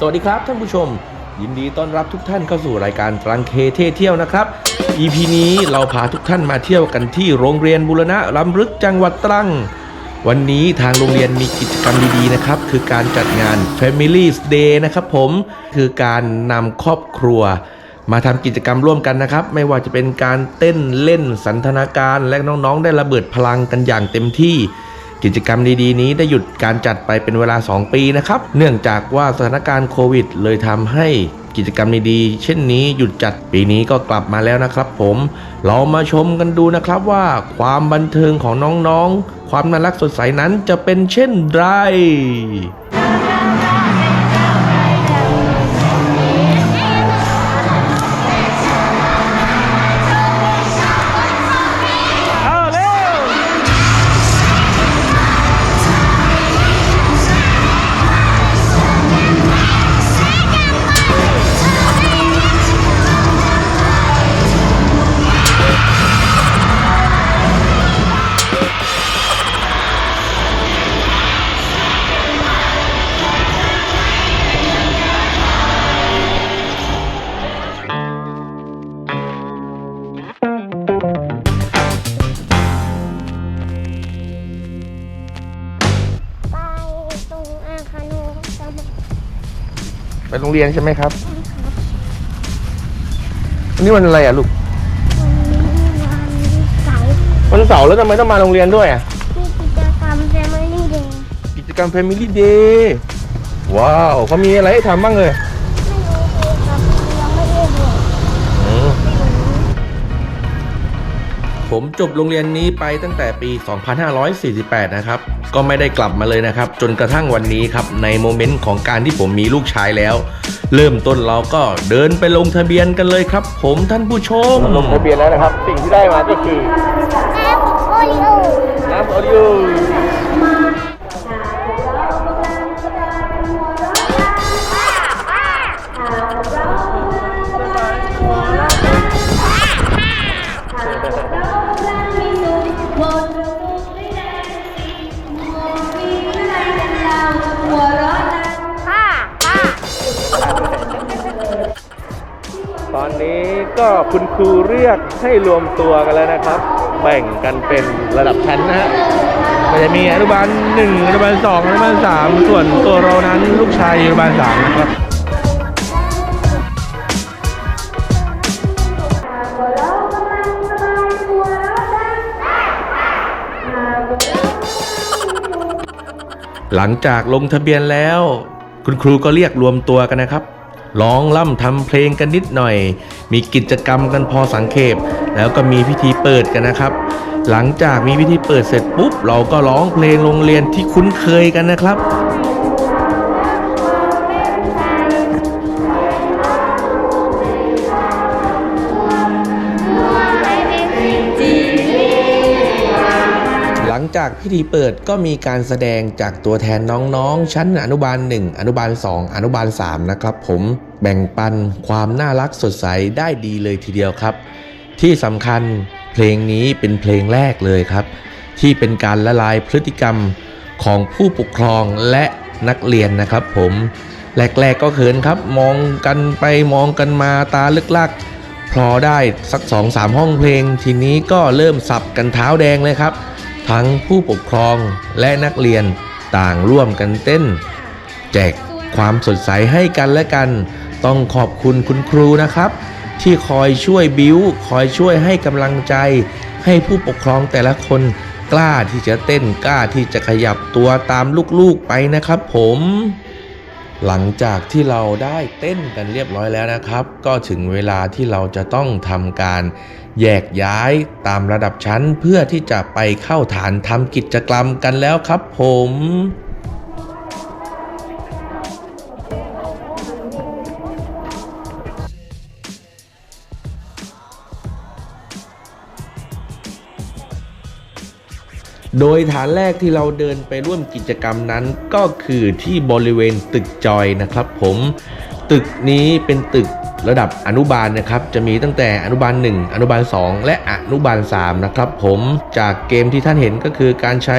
สวัสดีครับท่านผู้ชม ยินดีต้อนรับทุกท่านเข้าสู่รายการตรังเคเท่เที่ยวนะครับ EP นี้เราพาทุกท่านมาเที่ยวกันที่โรงเรียนบุรณะลำลึกจังหวัดตรัง วันนี้ทางโรงเรียนมีกิจกรรมดีๆนะครับ คือการจัดงาน Family Day นะครับผมคือการนำครอบครัวมาทำกิจกรรมร่วมกันนะครับ ไม่ว่าจะเป็นการเต้นเล่นสันทนาการและน้องๆ ได้ระเบิดพลังกันอย่างเต็มที่ กิจกรรมดีๆนี้ได้หยุดการจัดไปเป็นเวลา 2 ปีนะครับ เนื่องจากว่าสถานการณ์โควิด เลยทำให้กิจกรรมดีๆเช่นนี้หยุดจัดปีนี้ก็กลับมาแล้วนะครับผม เรามาชมกันดูนะครับว่าความบันเทิงของน้องๆ ความน่ารักสดใสนั้นจะเป็นเช่นไร ไปโรงเรียนใช่ไหมครับวันนี้วันอะไรอะลูกวันเสาร์วันเสาร์แล้วทำไมต้องมาโรงเรียนด้วยอะที่กิจกรรม Family Day กิจกรรม Family Day ว้าวเขามีอะไรให้ทำบ้างเลย ผมจบโรงเรียนนี้ไปตั้งแต่ปี 2548 นะครับ ก็ไม่ได้กลับมาเลยนะครับ จนกระทั่งวันนี้ครับ ในโมเมนต์ของการที่ผมมีลูกชายแล้ว เริ่มต้นเราก็เดินไปลงทะเบียนกันเลยครับ ผมท่านผู้ชมลงทะเบียนแล้วนะครับ สิ่งที่ได้มาก็คือ ก็คุณครูเรียกให้รวมตัวกันแล้วนะครับ แบ่งกันเป็นระดับชั้นนะฮะมันจะมีอนุบาลหนึ่งอนุบาลสองอนุบาลสามส่วนตัวเรานั้นลูกชายอยู่อนุบาลสามนะครับหลังจากลงทะเบียนแล้ว คุณครูก็เรียกรวมตัวกันนะครับ ร้องล่ำทำเพลงกันนิดหน่อย มีกิจกรรมกันพอสังเขปแล้วก็มีพิธีเปิดกันนะครับ หลังจากมีพิธีเปิดเสร็จปุ๊บ เราก็ร้องเพลงโรงเรียนที่คุ้นเคยกันนะครับ จากพิธีเปิดก็มีการแสดงจากตัวแทนน้องๆ ชั้นอนุบาล 1 อนุบาล 2 อนุบาล 3 นะครับผมแบ่งปันความน่ารักสดใสได้ดีเลยทีเดียวครับ ที่สำคัญเพลงนี้เป็นเพลงแรกเลยครับ ที่เป็นการละลายพฤติกรรมของผู้ปกครองและนักเรียนนะครับผมแรกๆก็เขินครับ มองกันไปมองกันมาตาลึกลักพอได้สักสองสามห้องเพลง ทีนี้ก็เริ่มสับกันเท้าแดงเลยครับ ทั้งผู้ปกครองและนักเรียนต่างร่วมกันเต้น แจกความสดใสให้กันและกัน ต้องขอบคุณคุณครูนะครับ ที่คอยช่วยบิ้ว คอยช่วยให้กำลังใจ ให้ผู้ปกครองแต่ละคนกล้าที่จะเต้นกล้าที่จะขยับตัวตามลูกๆไปนะครับผม หลังจากที่เราได้เต้นกันเรียบร้อยแล้วนะครับ ก็ถึงเวลาที่เราจะต้องทำการแยกย้ายตามระดับชั้นเพื่อที่จะไปเข้าฐานทำกิจกรรมกันแล้วครับผม โดยฐานแรกที่เราเดินไปร่วมกิจกรรมนั้นก็คือที่บริเวณตึกจอยนะครับ ผมตึกนี้เป็นตึกระดับอนุบาลนะครับ จะมีตั้งแต่อนุบาล 1 อนุบาล 2 และอนุบาล 3 นะครับ ผมจากเกมที่ท่านเห็นก็คือการใช้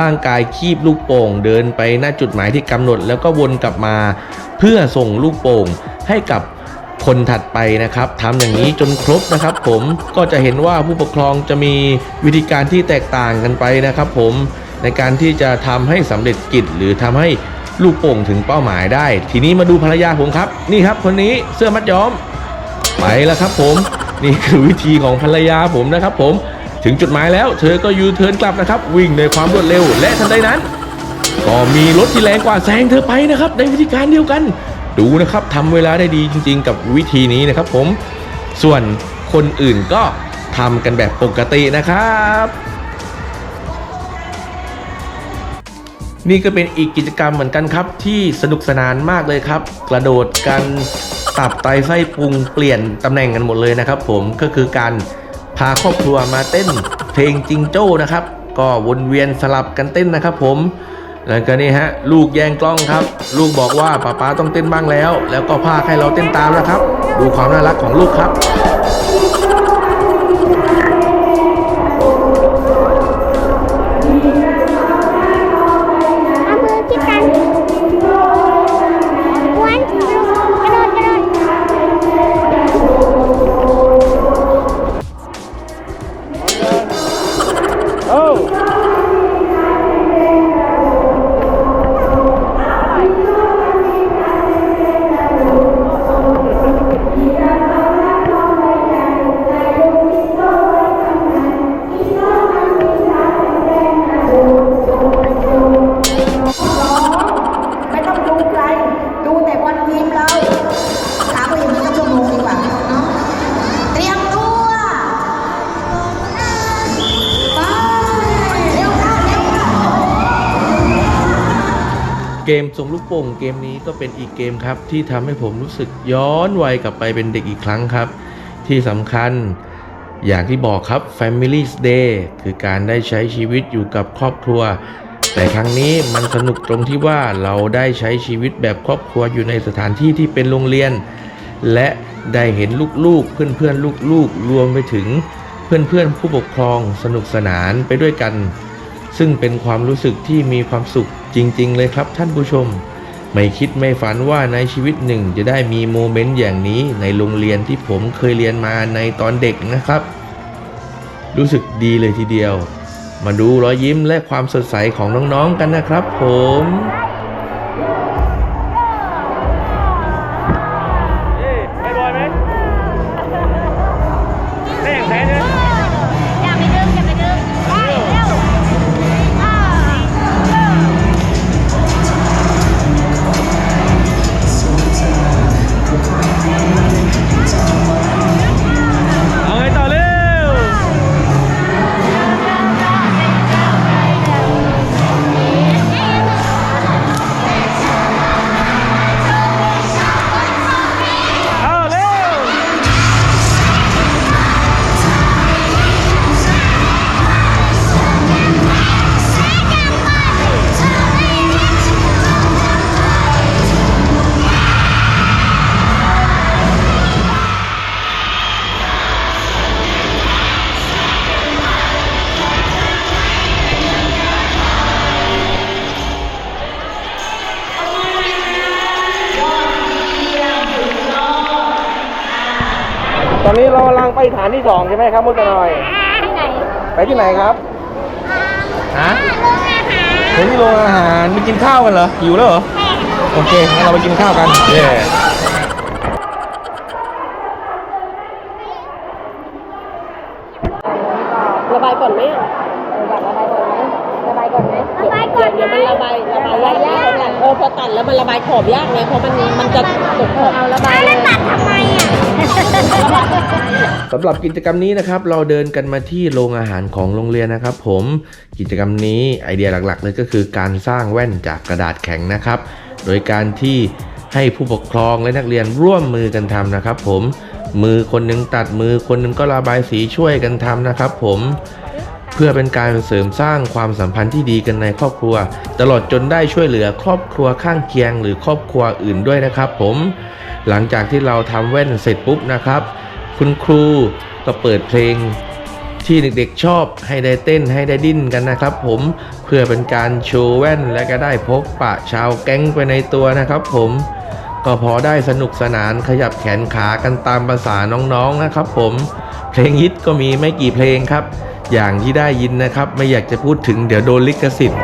ร่างกายคีบลูกโป่ง เดินไปหน้าจุดหมายที่กำหนด แล้วก็วนกลับมา เพื่อส่งลูกโป่งให้กับ คนถัดไปนะครับทำอย่างนี้จนครบนะครับ ผมก็จะเห็นว่าผู้ปกครองจะมีวิธีการที่แตกต่างกันไปนะครับ ผมในการที่จะทำให้สำเร็จกิจหรือทำให้ลูกโป่งถึงเป้าหมายได้ ทีนี้มาดูภรรยาผมครับ นี่ครับคนนี้เสื้อมัดย้อมไปแล้วครับ ผมนี่คือวิธีของภรรยาผมนะครับ ผมถึงจุดหมายแล้ว เธอก็ยูเทิร์นกลับนะครับ วิ่งในความรวดเร็ว และทันใดนั้น ก็มีรถที่แรงกว่าแซงเธอไปนะครับ ในวิธีการเดียวกัน ดูนะครับทำเวลาได้ดีจริง ๆ กับวิธีนี้นะครับผมส่วนคนอื่นก็ทำกันแบบปกตินะครับ นี่ก็เป็นอีกกิจกรรมเหมือนกันครับ ที่สนุกสนานมากเลยครับ กระโดดกันตับไตไส้ปรุงเปลี่ยนตำแหน่งกันหมดเลยนะครับ ผมก็คือการพาครอบครัวมาเต้นเพลงจิงโจ้นะครับ ก็วนเวียนสลับกันเต้นนะครับ ผม แล้วก็นี่ฮะ ลูกแย่งกล้องครับ ลูกบอกว่าป้าป๊าต้องเต้นบ้างแล้ว แล้วก็พาให้เราเต้นตามนะครับ ดูความน่ารักของลูกครับ กมส่งลูกโป่งเกมนี้ก็เป็นอีกเกมครับ ที่ทำให้ผมรู้สึกย้อนวัยกลับไปเป็นเด็กอีกครั้งครับ ที่สำคัญอย่างที่บอกครับ Family Day คือการได้ใช้ชีวิตอยู่กับครอบครัว แต่ครั้งนี้มันสนุกตรงที่ว่าเราได้ใช้ชีวิตแบบครอบครัวอยู่ในสถานที่ที่เป็นโรงเรียน และได้เห็นลูกๆ เพื่อนๆ ลูกๆ รวมไปถึงเพื่อนๆ ผู้ปกครองสนุกสนานไปด้วยกัน ซึ่งเป็นความรู้สึกที่มีความสุข จริง ๆ เลยครับท่านผู้ชม ไม่คิดไม่ฝันว่าในชีวิตหนึ่งจะได้มีโมเมนต์อย่างนี้ในโรงเรียนที่ผมเคยเรียนมาในตอนเด็กนะครับ รู้สึกดีเลยทีเดียว มาดูรอยยิ้มและความสดใสของน้องๆกันนะครับผม ไปฐานที่สองใช่ไหมครับมุตนอย ที่ไหนไปที่ไหนครับฮะโรงอาหารไปที่โรงอาหารไปกินข้าวกันเหรอหิวแล้วเหรอโอเคงั้นเราไปกินข้าวกันเย้ ระบายก่อนไหมอะระบายก่อนไหมระบายก่อนไหม ระบายก่อน เดี๋ยวมันระบายระบายยากยากเออพอ ตัดแล้วมันระบายขอบยากไงเพราะมันมันจะตกขอบเอาระบายแล้วตัดทำไมอะสำหรับกิจกรรมนี้นะครับ เราเดินกันมาที่โรงอาหารของโรงเรียนนะครับ ผมกิจกรรมนี้ไอเดียหลักๆเลยก็คือการสร้างแว่นจากกระดาษแข็งนะครับ โดยการที่ให้ผู้ปกครองและนักเรียนร่วมมือกันทำนะครับ ผมมือคนหนึงตัดมือคนหนึงก็ระบายสีช่วยกันทำนะครับ ผม พื่อเป็นการเสริมสร้างความสัมพันธ์ที่ดีกันในครอบครัว ตลอดจนได้ช่วยเหลือครอบครัวข้างเคียง หรือครอบครัวอื่นด้วยนะครับ ผม หลังจากที่เราทำแว่นเสร็จปุ๊บนะครับ คุณครูก็เปิดเพลงที่เด็กๆชอบให้ได้เต้นให้ได้ดิ้นกันนะครับ ผมเพื่อเป็นการโชว์แว่นและก็ได้พบปะชาวแก๊งไปในตัวนะครับ ผมก็พอได้สนุกสนานขยับแขนขากันตามภาษาน้องๆนะครับ ผมเพลงฮิตก็มีไม่กี่เพลงครับ อย่างที่ได้ยินนะครับ ไม่อยากจะพูดถึงเดี๋ยวโดนลิขสิทธิ์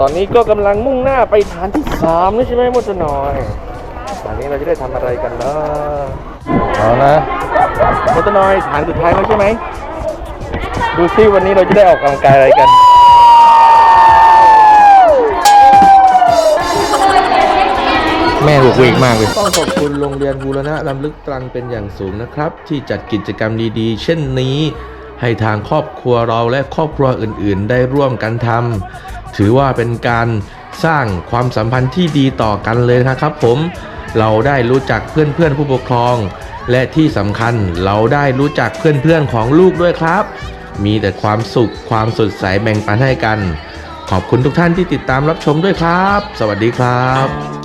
ตอนนี้ก็กำลังมุ่งหน้าไปฐานที่สามนี่ใช่ไหมมดน้อยตอนนี้เราจะได้ทำอะไรกันนะเอานะมดน้อยฐานสุดท้ายแล้วใช่ไหม ดูซิวันนี้เราจะได้ออกกำลังกายอะไรกันแม่บุกวีกมากเลย ต้องขอบคุณโรงเรียนบูรณะลำลึกตรังเป็นอย่างสูงนะครับ ที่จัดกิจกรรมดีๆ เช่นนี้ ให้ทางครอบครัวเราและครอบครัวอื่นๆ ได้ร่วมกันทำถือว่าเป็นการสร้างความสัมพันธ์ที่ดีต่อกันเลยนะครับ ผมเราได้รู้จักเพื่อนๆผู้ปกครอง และที่สำคัญเราได้รู้จักเพื่อนๆของลูกด้วยครับ มีแต่ความสุขความสดใสแบ่งปันให้กัน ขอบคุณทุกท่านที่ติดตามรับชมด้วยครับ สวัสดีครับ